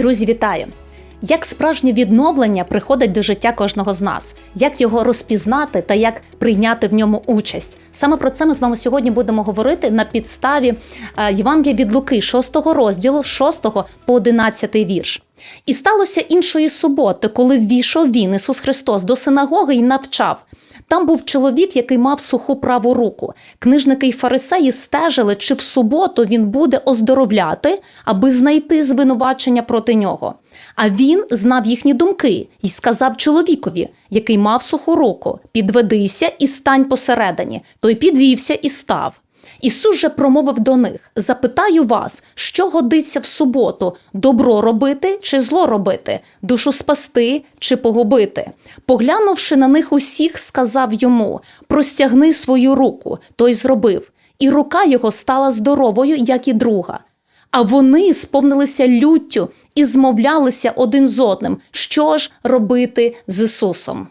Друзі, вітаю! Як справжнє відновлення приходить до життя кожного з нас, як його розпізнати та як прийняти в ньому участь? Саме про це ми з вами сьогодні будемо говорити на підставі е, Євангелія від Луки, 6 розділу, 6 по 11 вірш. І сталося іншої суботи, коли ввійшов він, Ісус Христос, до синагоги і навчав. Там був чоловік, який мав суху праву руку. Книжники й фарисеї стежили, чи в суботу він буде оздоровляти, аби знайти звинувачення проти нього. А він знав їхні думки і сказав чоловікові, який мав суху руку: Підведися і стань посередині. Той підвівся і став. Ісус же промовив до них: Запитаю вас, що годиться в суботу: добро робити чи зло робити, душу спасти чи погубити. Поглянувши на них усіх, сказав йому: Простягни свою руку. Той зробив, і рука його стала здоровою, як і друга. А вони сповнилися люттю і змовлялися один з одним, що ж робити з Ісусом.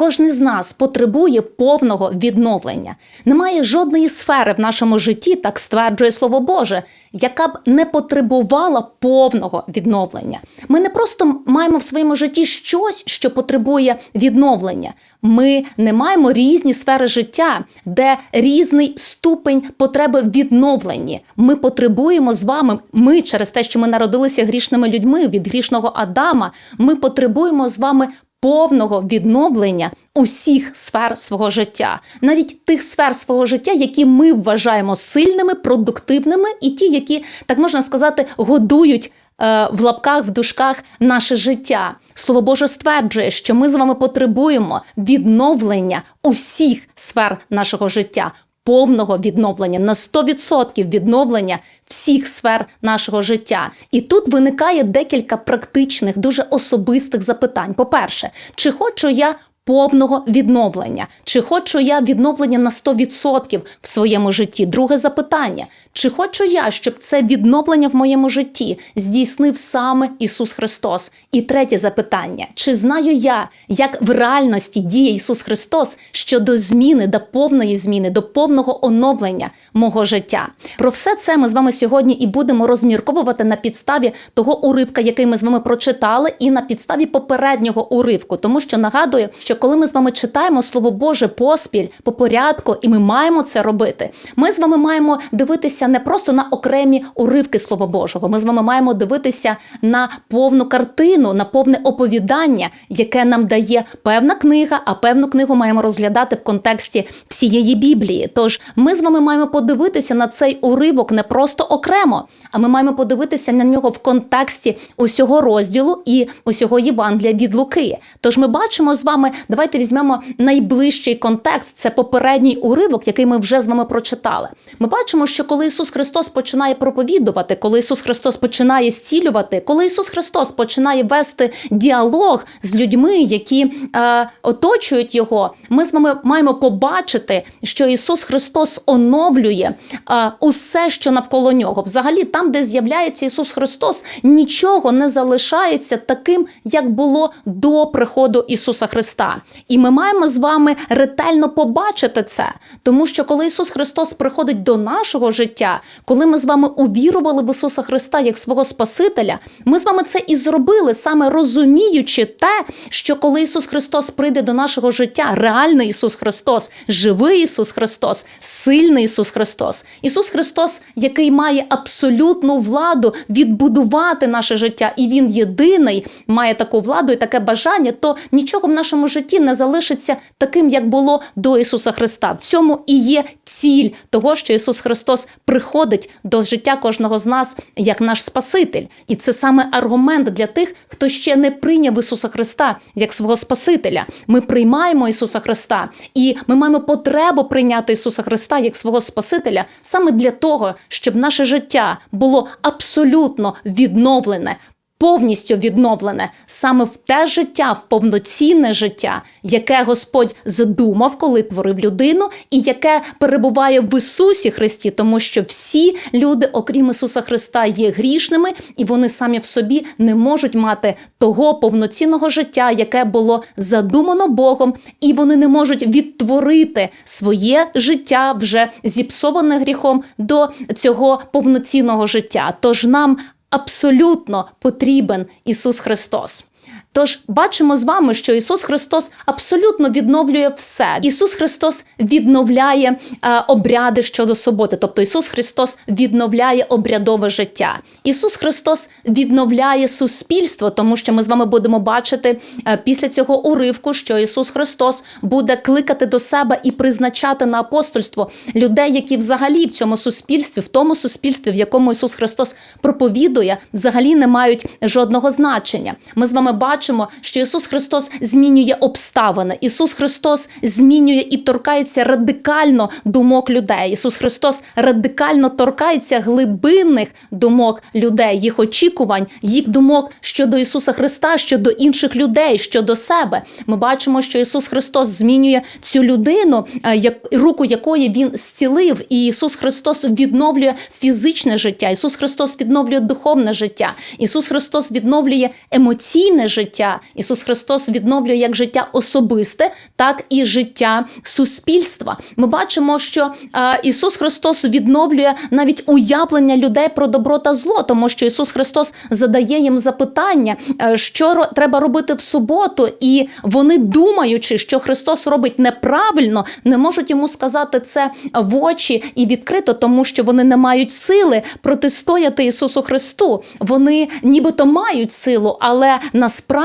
Кожен з нас потребує повного відновлення. Немає жодної сфери в нашому житті, так стверджує Слово Боже, яка б не потребувала повного відновлення. Ми не просто маємо в своєму житті щось, що потребує відновлення. Ми не маємо різні сфери життя, де різний ступень потреби в відновленні. Ми потребуємо з вами. Ми через те, що ми народилися грішними людьми від грішного Адама. Ми потребуємо з вами повного відновлення усіх сфер свого життя, навіть тих сфер свого життя, які ми вважаємо сильними, продуктивними, і ті, які так можна сказати, годують. е, В лапках, в дужках наше життя. Слово Боже стверджує, що ми з вами потребуємо відновлення усіх сфер нашого життя, повного відновлення на 100% відновлення всіх сфер нашого життя. І тут виникає декілька практичних, дуже особистих запитань. По-перше, чи хочу я повного відновлення? Чи хочу я відновлення на 100% в своєму житті? Друге запитання: чи хочу я, щоб це відновлення в моєму житті здійснив саме Ісус Христос? І третє запитання: чи знаю я, як в реальності діє Ісус Христос щодо зміни до повної зміни, до повного оновлення мого життя? Про все це ми з вами сьогодні і будемо розмірковувати на підставі того уривка, який ми з вами прочитали, і на підставі попереднього уривку, тому що нагадую, що коли ми з вами читаємо Слово Боже поспіль по порядку, і ми маємо це робити, ми з вами маємо дивитися не просто на окремі уривки Слова Божого. Ми з вами маємо дивитися на повну картину, на повне оповідання, яке нам дає певна книга, а певну книгу маємо розглядати в контексті всієї Біблії. Тож ми з вами маємо подивитися на цей уривок не просто окремо, а ми маємо подивитися на нього в контексті усього розділу і усього Євангелія від Луки. Тож ми бачимо з вами, давайте візьмемо найближчий контекст. Це попередній уривок, який ми вже з вами прочитали. Ми бачимо, що коли Ісус Христос починає проповідувати, коли Ісус Христос починає зцілювати, коли Ісус Христос починає вести діалог з людьми, які е, оточують його, ми з вами маємо побачити, що Ісус Христос оновлює е, усе, що навколо нього. Взагалі, там, де з'являється Ісус Христос, нічого не залишається таким, як було до приходу Ісуса Христа. І ми маємо з вами ретельно побачити це, тому що коли Ісус Христос приходить до нашого життя, коли ми з вами увірували в Ісуса Христа як свого Спасителя, ми з вами це і зробили, саме розуміючи те, що коли Ісус Христос прийде до нашого життя, реальний Ісус Христос, живий Ісус Христос, сильний Ісус Христос, Ісус Христос, який має абсолютну владу відбудувати наше життя, і Він єдиний має таку владу і таке бажання, то нічого в нашому житті не залишиться таким, як було до Ісуса Христа. В цьому і є ціль того, що Ісус Христос приходить до життя кожного з нас як наш Спаситель. І це саме аргумент для тих, хто ще не прийняв Ісуса Христа як свого Спасителя. Ми приймаємо Ісуса Христа, і ми маємо потребу прийняти Ісуса Христа як свого Спасителя саме для того, щоб наше життя було абсолютно відновлене. Повністю відновлене саме в те життя, в повноцінне життя, яке Господь задумав, коли творив людину, і яке перебуває в Ісусі Христі, тому що всі люди, окрім Ісуса Христа, є грішними, і вони самі в собі не можуть мати того повноцінного життя, яке було задумано Богом, і вони не можуть відтворити своє життя вже зіпсоване гріхом до цього повноцінного життя. Тож нам абсолютно потрібен Ісус Христос. Тож бачимо з вами, що Ісус Христос абсолютно відновлює все. Ісус Христос відновляє е, обряди щодо суботи, тобто Ісус Христос відновляє обрядове життя. Ісус Христос відновляє суспільство, тому що ми з вами будемо бачити е, після цього уривку, що Ісус Христос буде кликати до себе і призначати на апостольство людей, які взагалі в цьому суспільстві, в тому суспільстві, в якому Ісус Христос проповідує, взагалі не мають жодного значення. Ми з вами бачимо, що Ісус Христос змінює обставини. Ісус Христос змінює і торкається радикально думок людей. Ісус Христос радикально торкається глибинних думок людей, їх очікувань, їх думок щодо Ісуса Христа, щодо інших людей, щодо себе. Ми бачимо, що Ісус Христос змінює цю людину, е, як руку якої Він зцілив, і Ісус Христос відновлює фізичне життя. Ісус Христос відновлює духовне життя. Ісус Христос відновлює емоційне життя. Ісус Христос відновлює як життя особисте, так і життя суспільства. Ми бачимо, що е, Ісус Христос відновлює навіть уявлення людей про добро та зло, тому що Ісус Христос задає їм запитання, е, що треба робити в суботу, і вони, думаючи, що Христос робить неправильно, не можуть йому сказати це в очі і відкрито, тому що вони не мають сили протистояти Ісусу Христу. Вони нібито мають силу, але насправді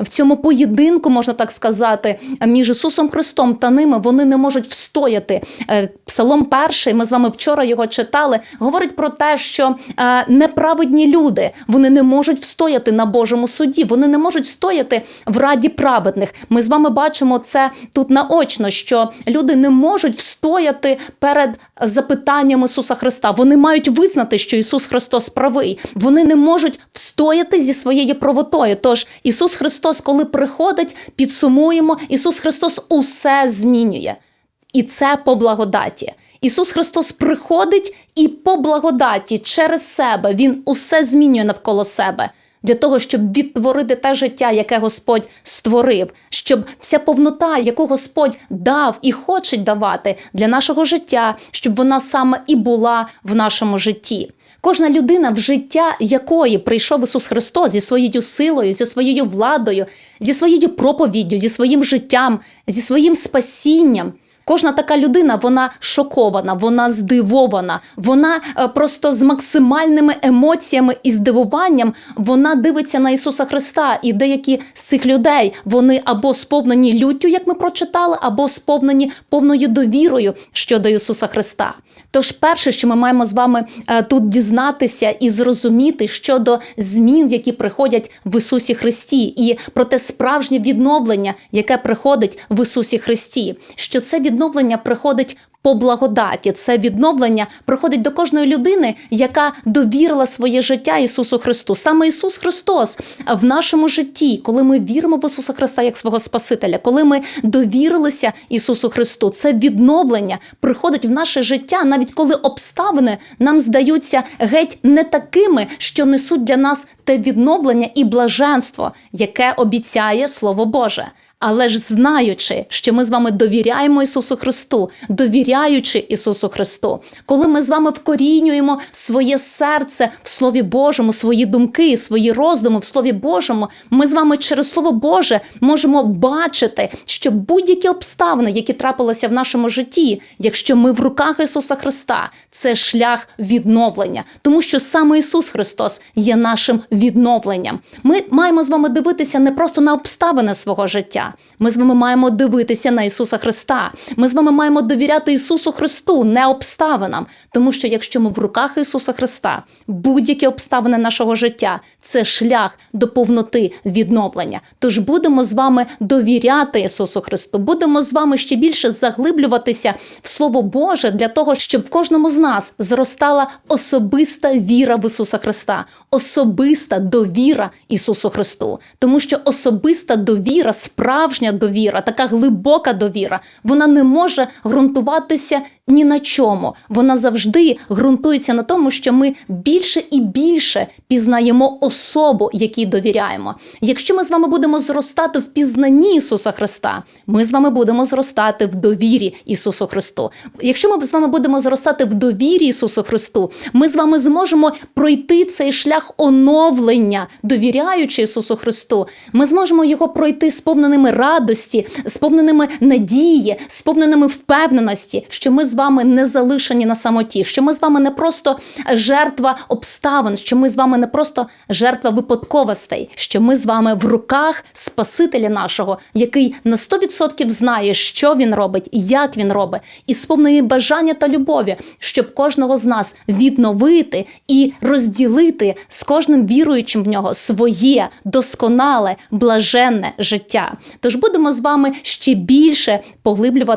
в цьому поєдинку, можна так сказати, між Ісусом Христом та ними вони не можуть встояти. Е, Псалом перший, ми з вами вчора його читали, говорить про те, що е, неправедні люди вони не можуть встояти на Божому суді, вони не можуть стояти в раді праведних. Ми з вами бачимо це тут наочно, що люди не можуть встояти перед запитанням Ісуса Христа. Вони мають визнати, що Ісус Христос правий. Вони не можуть встояти зі своєю правотою. Тож Ісус Христос, коли приходить, підсумуємо, Ісус Христос усе змінює. І це по благодаті. Ісус Христос приходить і по благодаті через себе Він усе змінює навколо себе. Для того, щоб відтворити те життя, яке Господь створив, щоб вся повнота, яку Господь дав і хоче давати для нашого життя, щоб вона саме і була в нашому житті. Кожна людина, в життя якої прийшов Ісус Христос зі своєю силою, зі своєю владою, зі своєю проповіддю, зі своїм життям, зі своїм спасінням. Кожна така людина вона шокована, вона здивована, вона е, просто з максимальними емоціями і здивуванням вона дивиться на Ісуса Христа. І деякі з цих людей вони або сповнені люттю, як ми прочитали, або сповнені повною довірою щодо Ісуса Христа. Тож, перше, що ми маємо з вами е, тут дізнатися і зрозуміти щодо змін, які приходять в Ісусі Христі, і про те справжнє відновлення, яке приходить в Ісусі Христі, що це відновлення приходить. По благодаті це відновлення приходить до кожної людини, яка довірила своє життя Ісусу Христу. Саме Ісус Христос в нашому житті, коли ми віримо в Ісуса Христа як свого Спасителя, коли ми довірилися Ісусу Христу, це відновлення приходить в наше життя, навіть коли обставини нам здаються геть не такими, що несуть для нас те відновлення і блаженство, яке обіцяє Слово Боже. Але ж знаючи, що ми з вами довіряємо Ісусу Христу, довіряючи Ісусу Христу, коли ми з вами вкорінюємо своє серце в Слові Божому, свої думки, свої роздуми в Слові Божому, ми з вами через Слово Боже можемо бачити, що будь-які обставини, які трапилися в нашому житті, якщо ми в руках Ісуса Христа, це шлях відновлення, тому що саме Ісус Христос є нашим відновленням. Ми маємо з вами дивитися не просто на обставини свого життя. Ми з вами маємо дивитися на Ісуса Христа. Ми з вами маємо довіряти Ісусу Христу, не обставинам. Тому що якщо ми в руках Ісуса Христа, будь-які обставини нашого життя це шлях до повноти відновлення. Тож будемо з вами довіряти Ісусу Христу, будемо з вами ще більше заглиблюватися в Слово Боже для того, щоб в кожному з нас зростала особиста віра в Ісуса Христа, особиста довіра Ісусу Христу, тому що особиста довіра справжня довіра, така глибока довіра, вона не може ґрунтуватися ні на чому. Вона завжди ґрунтується на тому, що ми більше і більше пізнаємо особу, якій довіряємо. Якщо ми з вами будемо зростати в пізнанні Ісуса Христа, ми з вами будемо зростати в довірі Ісусу Христу. Якщо ми з вами будемо зростати в довірі Ісусу Христу, ми з вами зможемо пройти цей шлях оновлення, довіряючи Ісусу Христу. Ми зможемо його пройти сповненими радості, сповненими надії, сповненими впевненості, що ми з вами не залишені на самоті, що ми з вами не просто жертва обставин, що ми з вами не просто жертва випадковостей, що ми з вами в руках Спасителя нашого, який на 100% знає, що він робить, і як він робить, і сповнений бажання та любові, щоб кожного з нас відновити і розділити з кожним віруючим в нього своє досконале, блаженне життя. Тож будемо з вами ще більше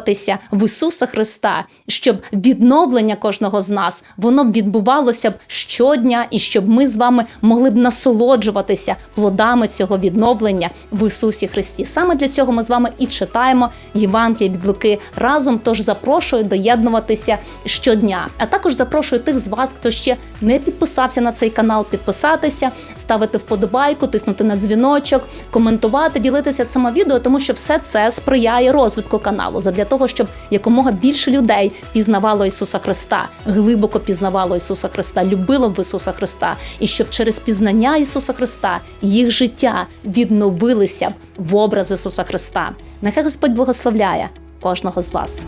поглиблюватися в Ісуса Христа, щоб відновлення кожного з нас воно б відбувалося б щодня, і щоб ми з вами могли б насолоджуватися плодами цього відновлення в Ісусі Христі. Саме для цього ми з вами і читаємо Євангеліє від Луки разом. Тож запрошую доєднуватися щодня. А також запрошую тих з вас, хто ще не підписався на цей канал, підписатися, ставити вподобайку, тиснути на дзвіночок, коментувати, ділитися цим відео, тому що все це сприяє розвитку каналу задля того, щоб якомога більше людей пізнавало Ісуса Христа, глибоко пізнавало Ісуса Христа, любило б Ісуса Христа, і щоб через пізнання Ісуса Христа їх життя відновилися б в образ Ісуса Христа. Нехай Господь благословляє кожного з вас.